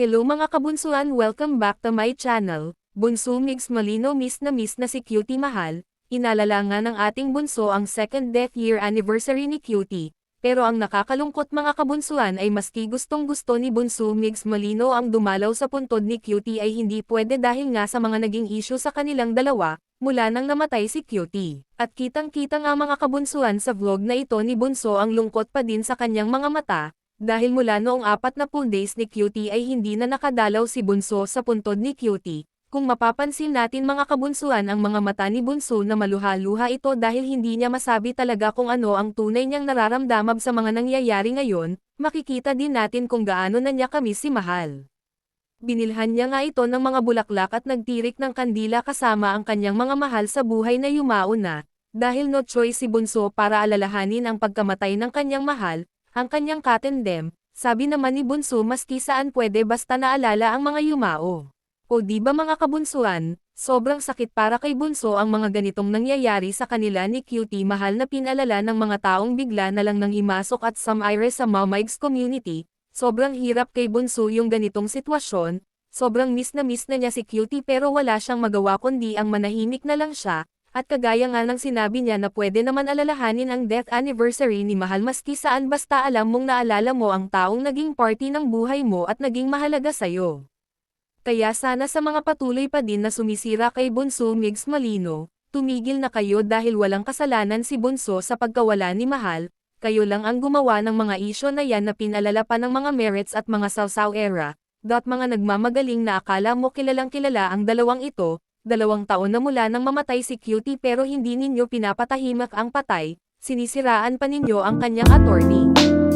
Hello mga kabunsuan welcome back to my channel, Bunso Migs Malino miss na miss na si Cutie Mahal, inalala nga ng ating bunso ang second death year anniversary ni Cutie, pero ang nakakalungkot mga kabunsuan ay maski gustong gusto ni Bunso Migs Malino ang dumalaw sa puntod ni Cutie ay hindi pwede dahil nga sa mga naging issue sa kanilang dalawa, mula nang namatay si Cutie. At kitang-kita nga mga kabunsuan sa vlog na ito ni Bunso ang lungkot pa din sa kanyang mga mata, dahil mula noong apat na full days ni Cutie ay hindi na nakadalaw si Bunso sa puntod ni Cutie. Kung mapapansin natin mga kabunsuan ang mga mata ni Bunso na maluha-luha ito dahil hindi niya masabi talaga kung ano ang tunay niyang nararamdamab sa mga nangyayari ngayon, makikita din natin kung gaano na niya kami si Mahal. Binilhan niya nga ito ng mga bulaklak at nagtirik ng kandila kasama ang kanyang mga mahal sa buhay na yumao na, dahil no choice si Bunso para alalahanin ang pagkamatay ng kanyang mahal, ang kanyang katendem, sabi naman ni Bunso maski saan pwede basta naalala ang mga yumao. O di ba mga kabunsuan, sobrang sakit para kay Bunso ang mga ganitong nangyayari sa kanila ni Cutie mahal na pinalala ng mga taong bigla na lang nang imasok at samaire sa Mamigs community, sobrang hirap kay Bunso yung ganitong sitwasyon, sobrang miss na miss na niya si Cutie pero wala siyang magawa kundi ang manahimik na lang siya, at kagaya nga ng sinabi niya na pwede naman alalahanin ang death anniversary ni Mahal maski saan basta alam mong naalala mo ang taong naging party ng buhay mo at naging mahalaga sa'yo. Kaya sana sa mga patuloy pa din na sumisira kay Bunso Migs Malino, tumigil na kayo dahil walang kasalanan si Bunso sa pagkawala ni Mahal, kayo lang ang gumawa ng mga isyo na yan na pinalala pa ng mga merits at mga sausaw era, dot mga nagmamagaling na akala mo kilalang kilala ang dalawang ito, dalawang taon na mula nang mamatay si Cutie pero hindi ninyo pinapatahimik ang patay, sinisiraan pa ninyo ang kanyang attorney.